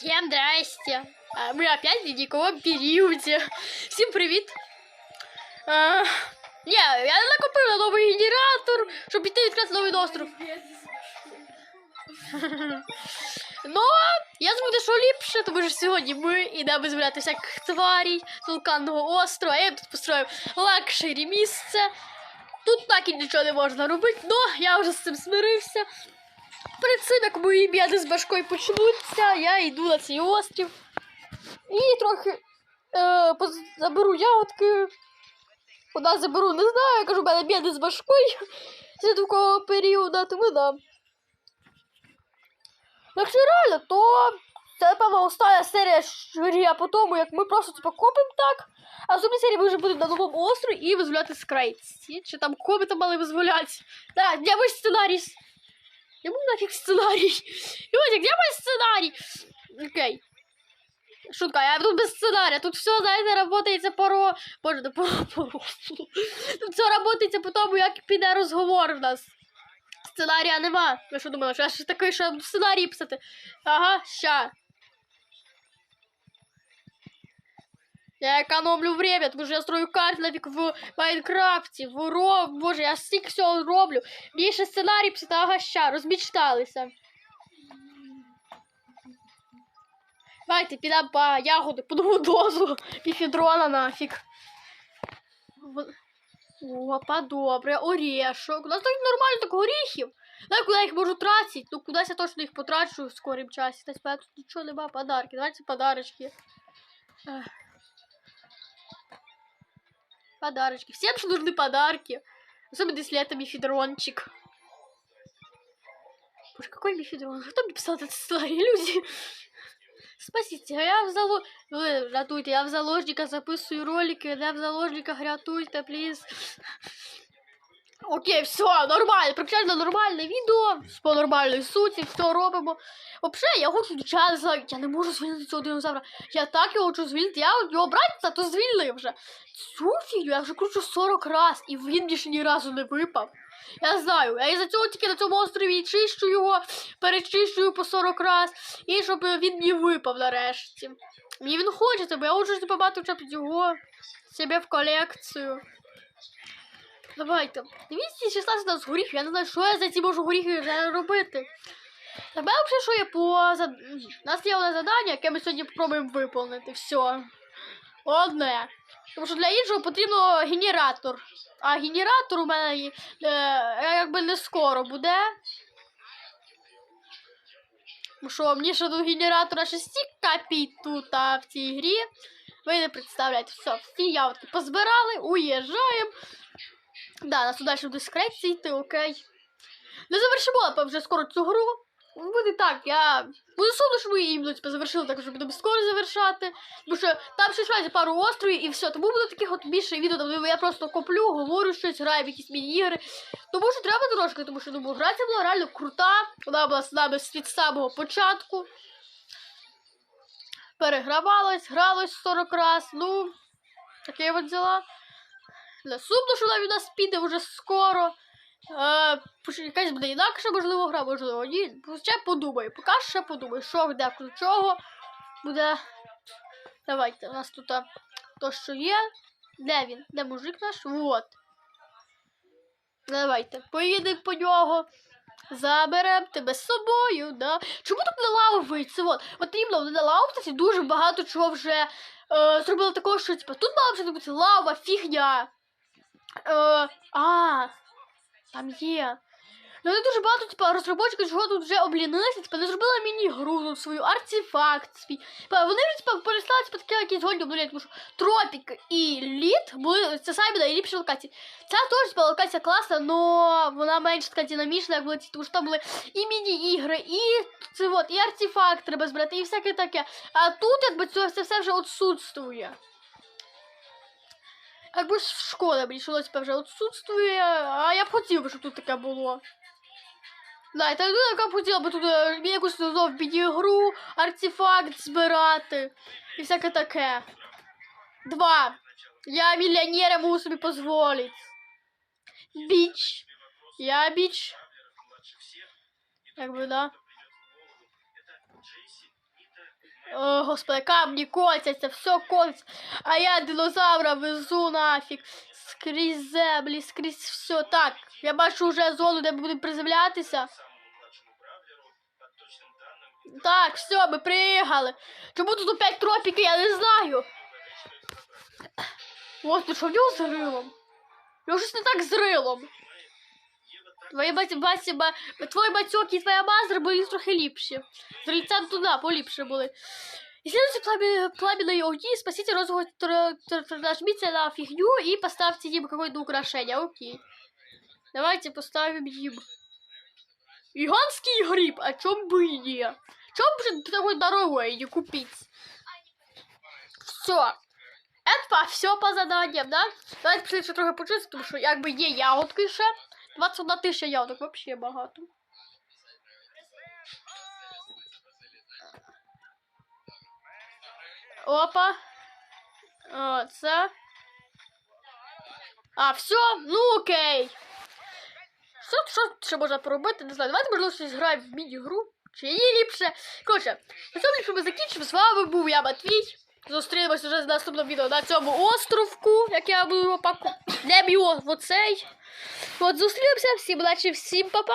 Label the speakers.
Speaker 1: Всем здрасте. Мы опять в ледниковом периоде. Всім привіт. А, ні, я накупив на новий генератор, щоб піти відкрити новий остров. Ну, я зроблю що ліпше, тому що сьогодні ми йдемо звіряти всяких тварій з вулканного острова. Я тут построїв лакшері місце. Тут так і нічого не можна робити, але я вже з цим смирився. Перед цим, як мої біди з башкою почнуться, я йду на цей острів і трохи е, заберу ягодки. Куди заберу, не знаю, я кажу, в мене біди з башкою з ледового періоду, тому да. Якщо реально, то це, напевно, остання серія журія по тому, як ми просто типу, копимо так. А в серії ми вже будемо на новому острові і визволяти скрайці. Чи там коми там мали визволяти. Так, де мій сценарій? Я був нафиг сценарій. Люди, где мой сценарій? Окей. Шутка, я тут без сценарія. Тут все, знаєте, работається поро. Боже, не поро, по. Тут все работається по тому, як піде розговор в нас. Сценарія нема. Ви що думали, що я ще такий, що я сценарій писати? Ага, ща. Я економлю время, тому що я строю карти нафіг в Майнкрафті, в Ро... Боже, я стільки всього роблю. Ще сценарій писати, ага, ща, розмічталися. Давайте підемо по ягоди, по нову дозу. Піфідрона нафіг. Опа, добре, орешок. У нас тут нормально так горіхів. Знаю, куди я їх можу тратити. Ну, кудись я точно їх потрачу в скорім часі. Десь тут нічого нема, подарки. Давайте подарочки. Ех. Подарочки. Всем же нужны подарки. Особенно если это мифедрончик. Боже, какой мифедрон? Кто мне писал этот сценарий? Люди. Спасите, а я в зало... Ви рятуйте, я в заложниках записую ролики, я в заложниках рятуйте, плиз. Окей, все, нормально, практично нормальне відео, по нормальній суті, все робимо. Взагалі, я хочу час, я не можу звільнити цього динозавра. Я так його хочу звільнити, я його братця, то звільнив вже. Цю фігню я вже кручу 40 раз, і він більше ні разу не випав. Я знаю, я із-за цього тільки на цьому острові чищу його, перечищую по 40 раз, і щоб він мені випав нарешті. Мені він хочеться, бо я хочу хоча б його себе в колекцію. Давайте. Дивіться, 16 у нас горіхів. Я не знаю, що я за ці можу горіхи робити. Тебе взагалі, що є по нас є одне завдання, яке ми сьогодні спробуємо виконати. Все. Одне. Тому що для іншого потрібно генератор. А генератор у мене е, якби не скоро буде. Бо що, мені ще до генератора ще стільки тут а, в цій грі. Ви не представляєте. Все, всі ягодки позбирали, уїжджаємо. Да, нас далі буде скрепці йти, окей. Не завершимо, напевно, вже скоро цю гру. Буде так, я буду сумно, що ми її іменно типу, завершили, так що будемо скоро завершати. Тому що там ще швайся пару островів і все. Тому буде таких от більше відео, де я просто коплю, говорю щось, граю в якісь міні-ігри. Тому що треба трошки, тому що думаю, гра була реально крута. Вона була з нами від самого початку. Перегравалась, гралось 40 раз. Ну, таке от діла. Не сумно, що вона від нас піде вже скоро. Е, якась буде інакша, можливо, гра, можливо, ні. Ще подумаю. Поки ще подумаю, що де ключового буде. Давайте, у нас тут а, то, що є. Де він? Де мужик наш? Вот. Давайте, поїдемо по нього. Заберемо тебе з собою, да. Чому тут не лавиться? От, потрібно не лавитися, дуже багато чого вже е, зробили такого, що типу, тут мала вже бути лава, фігня. Е, а, там є. Ну, вони дуже багато, типу, розробочки, чого тут вже облінилися, типу, не зробили міні-гру тут свою, артефакт свій. Типу, вони вже, типу, перестали, типу, таке якісь годі обнуляти, тому що Тропік і Лід були, це самі найліпші локації. Ця теж, типу, локація класна, но вона менш така динамічна, як була ці, тому що там були і міні-ігри, і це от, і артефакт треба збирати, і всяке таке. А тут, якби, це, це все вже отсутствує. Якби ж в школі мені що типу, вже отсутствує, а я б хотів, би, щоб тут таке було. Да, та людина, яка б хотіла би тут е, якусь знов підігру, артефакт збирати і всяке таке. Два. Я мільйонер, я можу собі дозволити. Біч. Я біч. Якби, да. О, господи, камні котяться, все котиться. А я динозавра везу нафіг. Скрізь землі, скрізь все. Так, я бачу вже зону, де будемо приземлятися. Так, все, ми приїхали. Чому тут опять тропіки, я не знаю. Господи, що в нього з рилом? Його щось не так з рилом. Твої бать, бать, ба, твої батьок і твоя мазер були трохи ліпші. З рильцем туди поліпше були. Исследуйте пламя, пламенные огни, спасите розового тр- тр- тр- нажмите на фигню и поставьте им какое-то украшение. Окей. Давайте поставим им. Гигантский гриб, о чем бы и не. Чем же такой дорогой не купить? Все. Это все по заданиям, да? Давайте пішли ще трохи почистити, тому що якби є ягодки ще. 21 тисяча ягодок, вообще багато. Опа. О, це. А, все, ну окей. Що, що ще можна поробити? Не знаю. Давайте, можливо, щось граємо в міні-гру. Чи її ліпше. Коротше, на цьому ми закінчимо. З вами був я Матвій. Зустрінемось вже з наступного відео на цьому островку, як я буду опаку. Не б'ю оцей. От зустрінемося. Всім удачі, всім па-па.